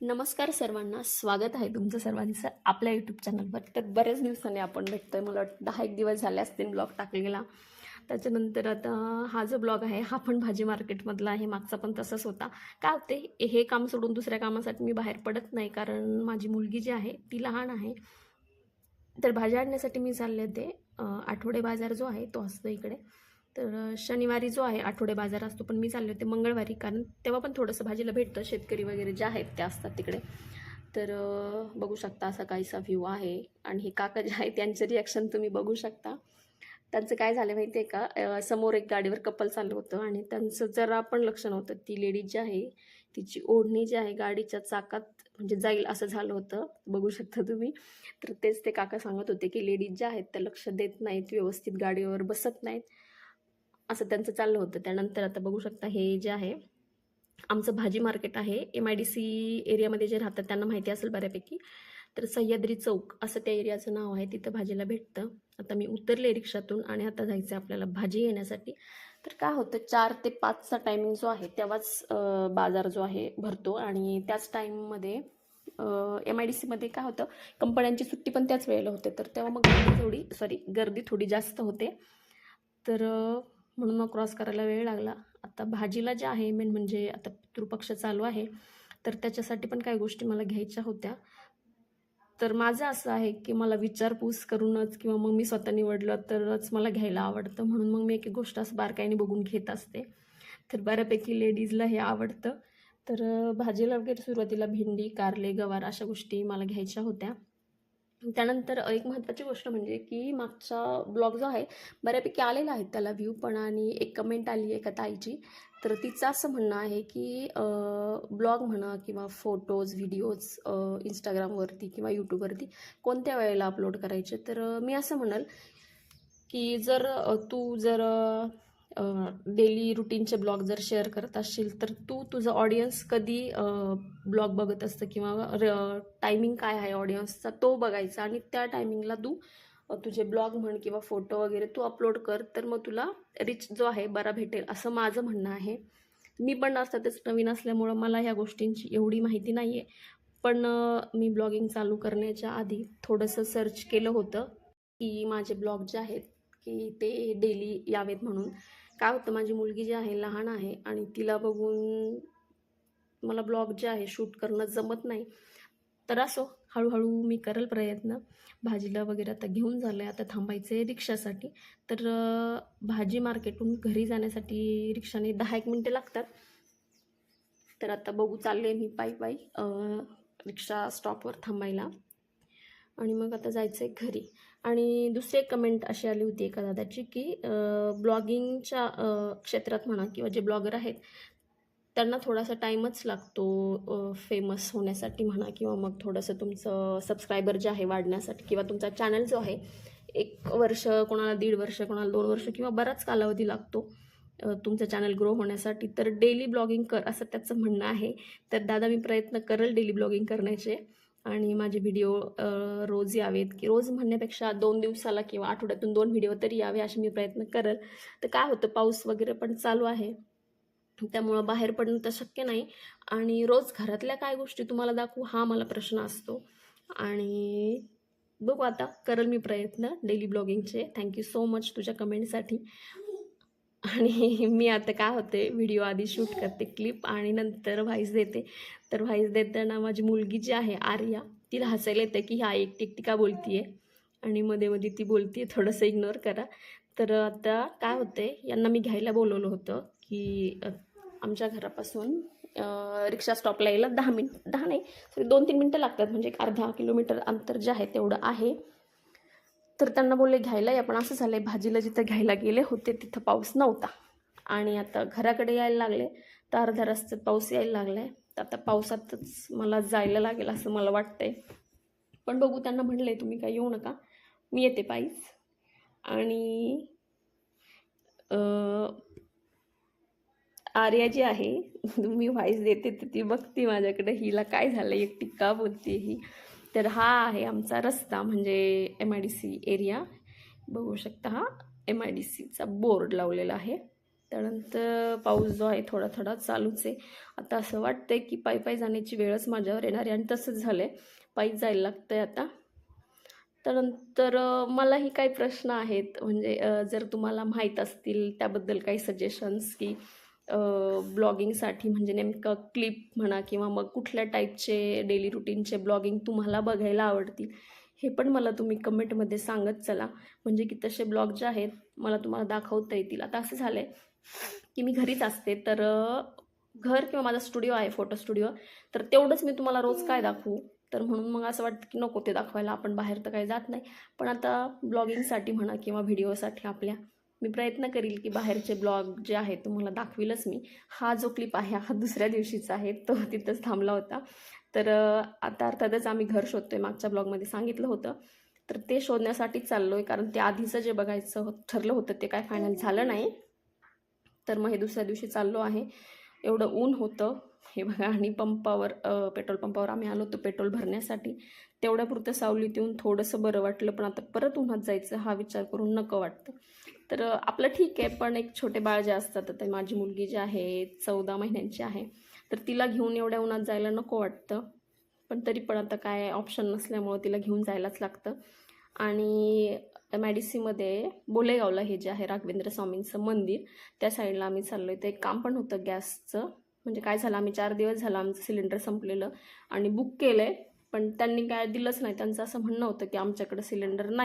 नमस्कार सर्वांना स्वागत आहे तुमचं सर्वांचं आपल्या यूट्यूब चॅनलवर तर बऱ्याच दिवसांनी आपण भेटतोय. मला वाटतं दहा एक दिवस झाले असतील ब्लॉग टाकलेला. त्याच्यानंतर आता हा जो ब्लॉग आहे हा पण भाजी मार्केटमधला आहे. मागचा पण तसंच होता. का होते हे काम सोडून दुसऱ्या कामासाठी मी बाहेर पडत नाही. कारण माझी मुलगी जी आहे ती लहान आहे. तर भाज्या आणण्यासाठी मी चालले होते. आठवडे बाजार जो आहे तो असतो इकडे. तर शनिवारी जो आहे आठवडे बाजार असतो पण मी चालले होते मंगळवारी कारण तेव्हा पण थोडंसं भाजीला भेटतं शेतकरी वगैरे जे आहेत ते असतात तिकडे. तर बघू शकता असा काहीसा व्ह्यू आहे. आणि हे काका जे आहे त्यांचं रिॲक्शन तुम्ही बघू शकता. त्यांचं काय झालं माहिती आहे का समोर एक गाडीवर कपल चाललं होतं आणि त्यांचं जरा पण लक्ष नव्हतं. ती लेडीज जी आहे तिची ओढणी जी आहे गाडीच्या चाकात म्हणजे जाईल असं झालं होतं. बघू शकता तुम्ही. तर तेच ते काका सांगत होते की लेडीज ज्या आहेत त्या लक्ष देत नाहीत व्यवस्थित गाडीवर बसत नाहीत. असं त्यांचं चाललं होतं. त्यानंतर आता बघू शकता हे जे आहे आमचं भाजी मार्केट आहे. एम आय डी सी एरियामध्ये जे राहतात त्यांना माहिती असेल बऱ्यापैकी. तर सह्याद्री चौक असं त्या एरियाचं नाव आहे. तिथं भाजीला भेटतं. आता मी उतरले रिक्षातून आणि आता जायचं आहे आपल्याला भाजी येण्यासाठी. तर काय होतं चार ते पाचचा टायमिंग जो आहे तेव्हाच बाजार जो आहे भरतो. आणि त्याच टाईममध्ये एम आय डी सीमध्ये काय होतं कंपन्यांची सुट्टी पण त्याच वेळेला होते. तर तेव्हा मग गर्दी थोडी सॉरी गर्दी थोडी जास्त होते. तर म्हणून मग क्रॉस करायला वेळ लागला. आता भाजीला जे आहे मेन म्हणजे आता पितृपक्ष चालू आहे. तर त्याच्यासाठी पण काही गोष्टी मला घ्यायच्या होत्या. तर माझं असं आहे की मला विचारपूस करूनच किंवा मग मी स्वतः निवडलं तरच मला घ्यायला आवडतं. म्हणून मग मी एक एक गोष्ट असं बारकाईने बघून घेत असते. तर बऱ्यापैकी लेडीजला हे आवडतं. तर भाजीला वगैरे सुरुवातीला भेंडी कारले गवार अशा गोष्टी मला घ्यायच्या होत्या. त्यानंतर एक महत्त्वाची गोष्ट म्हणजे की मागचा ब्लॉग जो आहे बऱ्यापैकी आलेला आहे. त्याला व्ह्यू पण आणि एक कमेंट आली एका ताईची तर तिचं असं म्हणणं आहे की ब्लॉग म्हणा किंवा फोटोज व्हिडिओज इंस्टाग्रामवरती किंवा यूट्यूबवरती कोणत्या वेळेला अपलोड करायचे? तर मी असं म्हणाल की जर तू जर डेली रुटीनचे ब्लॉग जर शेअर करत असशील तर तू तुझं ऑडियन्स कधी ब्लॉग बघत असतं किंवा टायमिंग काय आहे ऑडियन्सचा तो बघायचा आणि त्या टायमिंगला तू तुझे ब्लॉग म्हण किंवा फोटो वगैरे तू अपलोड कर तर मग तुला रिच जो आहे बरा भेटेल असं माझं म्हणणं आहे. मी पण अर्थातच नवीन असल्यामुळं मला ह्या गोष्टींची एवढी माहिती नाही आहे पण मी ब्लॉगिंग चालू करण्याच्या आधी थोडंसं सर्च केलं होतं की माझे ब्लॉग जे आहेत की ते डेली यावेत म्हणून. काय होतं माझी मुलगी जी आहे लहान आहे आणि तिला बघून मला ब्लॉग जे आहे शूट करणं जमत नाही. तर असो हळूहळू मी करेल प्रयत्न. भाजीला वगैरे आता घेऊन झालं आहे आता थांबायचं आहे रिक्षासाठी. तर भाजी मार्केटहून घरी जाण्यासाठी रिक्षाने दहा एक मिनटं लागतात. तर आता बघू चालले मी पायी पायी रिक्षा स्टॉपवर थांबायला. आणि मग आता जायचं आहे घरी. आणि दुसरी एक कमेंट अशी आली होती एका दादाची की ब्लॉगिंगच्या क्षेत्रात म्हणा किंवा जे ब्लॉगर आहेत त्यांना थोडासा टाईमच लागतो फेमस होण्यासाठी म्हणा किंवा मग थोडंसं तुमचं सबस्क्रायबर जे आहे वाढण्यासाठी किंवा तुमचा चॅनल जो आहे एक वर्ष कोणाला दीड वर्ष कोणाला दोन वर्ष किंवा बराच कालावधी लागतो तुमचं चॅनल ग्रो होण्यासाठी. तर डेली ब्लॉगिंग कर असं त्याचं म्हणणं आहे. तर दादा मी प्रयत्न करेल डेली ब्लॉगिंग करण्याचे. आणि माझे व्हिडिओ रोज यावेत. की रोज म्हणण्यापेक्षा दोन दिवसाला किंवा आठवड्यातून दोन व्हिडिओ तरी यावे असे मी प्रयत्न करेल. तर काय होतं पाऊस वगैरे पण चालू आहे. त्यामुळं बाहेर पडणं तर शक्य नाही. आणि रोज घरातल्या काय गोष्टी तुम्हाला दाखवू हा मला प्रश्न असतो. आणि बघू आता करेल मी प्रयत्न डेली ब्लॉगिंगचे थँक्यू सो मच तुझ्या कमेंटसाठी आणि मी आता काय होते व्हिडिओ आधी शूट करते क्लिप आणि नंतर व्हाईस देते. तर व्हाईस देताना माझी मुलगी जी आहे आर्या तिला हसायला येतं की ह्या एकटी एकटी का बोलतीये. आणि मध्ये मध्ये ती बोलतीये थोडंसं इग्नोर करा. तर आता काय होते यांना मी घ्यायला बोलवलं होतं की आमच्या घरापासून रिक्षा स्टॉपला यायला दहा मिनिट दहा नाही सॉरी दोन तीन मिनटं लागतात. म्हणजे एक अर्धा किलोमीटर अंतर जे आहे तेवढं आहे. तर त्यांना बोलले घ्यायला या. पण असं झालं आहे भाजीला जिथं घ्यायला गेले होते तिथं पाऊस नव्हता. आणि आता घराकडे यायला लागले तर अर्ध्या रस्त्यात पाऊस यायला लागला आहे तर आता पावसातच मला जायला लागेल असं मला वाटतंय. पण बघू त्यांना म्हणलं आहे तुम्ही काय येऊ नका. मी येते पायीच आणि आर्या जी आहे मी व्हाईस देते तर ती बघते माझ्याकडे. हिला काय झालं एकटी का बोलते ही. तर हा आहे आमचा रस्ता म्हणजे M I D C area बघू शकता हा एम आय डी सीचा बोर्ड लावलेला आहे. त्यानंतर पाऊस जो आहे थोडा थोडा चालूच आहे. आता असं वाटतंय की पायी पायी जाण्याची वेळच माझ्यावर येणार आहे आणि तसंच झालं आहे पायी जायला लागतं आहे आता. त्यानंतर मलाही काही प्रश्न आहेत. म्हणजे जर तुम्हाला माहीत असतील त्याबद्दल काही सजेशन्स की ब्लॉगिंगसाठी म्हणजे नेमकं क्लिप म्हणा किंवा मग कुठल्या टाईपचे डेली रुटीनचे ब्लॉगिंग तुम्हाला बघायला आवडतील हे पण मला तुम्ही कमेंटमध्ये सांगत चला. म्हणजे की तसे ब्लॉग जे आहेत मला तुम्हाला दाखवता येतील. आता असं झालं आहे की मी घरीच असते तर घर किंवा माझा स्टुडिओ आहे फोटो स्टुडिओ तर तेवढंच मी तुम्हाला रोज काय दाखवू? तर म्हणून मग असं वाटतं की नको ते दाखवायला आपण बाहेर तर काही जात नाही. पण आता ब्लॉगिंगसाठी म्हणा किंवा व्हिडिओसाठी आपल्या मी प्रयत्न करील की बाहेरचे ब्लॉग जे आहेत तुम्हाला दाखविलच मी. हा जो क्लिप आहे हा दुसऱ्या दिवशीचा आहे तो तिथंच थांबला होता. तर आता अर्थातच आम्ही घर शोधतो आहे मागच्या ब्लॉगमध्ये सांगितलं होतं. तर ते शोधण्यासाठीच चाललो आहे कारण ते आधीचं जे बघायचं ठरलं होतं ते काय फायनल झालं नाही. तर मग हे दुसऱ्या दिवशी चाललो आहे. एवढं ऊन होतं. हे बघा आणि पंपावर पेट्रोल पंपावर आम्ही आलो होतो पेट्रोल भरण्यासाठी. तेवढ्यापुरतं सावलीत येऊन थोडंसं बरं वाटलं पण आता परत उन्हात जायचं हा विचार करून नको वाटतं. तर आपलं ठीक आहे पण एक छोटे बाळ जे असतात तर ते माझी मुलगी जी आहे चौदा महिन्यांची आहे तर तिला घेऊन एवढ्या उन्हात जायला नको वाटतं. पण तरी पण आता काय ऑप्शन नसल्यामुळं तिला घेऊन जायलाच लागतं. आणि एम आय डी सीमध्ये बोलेगावला हे जे आहे राघवेंद्र स्वामींचं मंदिर त्या साईडला आम्ही चाललो आहे ते एक काम पण होतं गॅसचं. म्हणजे काय झालं आम्ही चार दिवस झालं आमचं सिलेंडर संपलेलं आणि बुक केलं आहे पण त्यांनी काय दिलंच नाही. त्यांचं असं म्हणणं होतं की आमच्याकडं सिलेंडर नाही.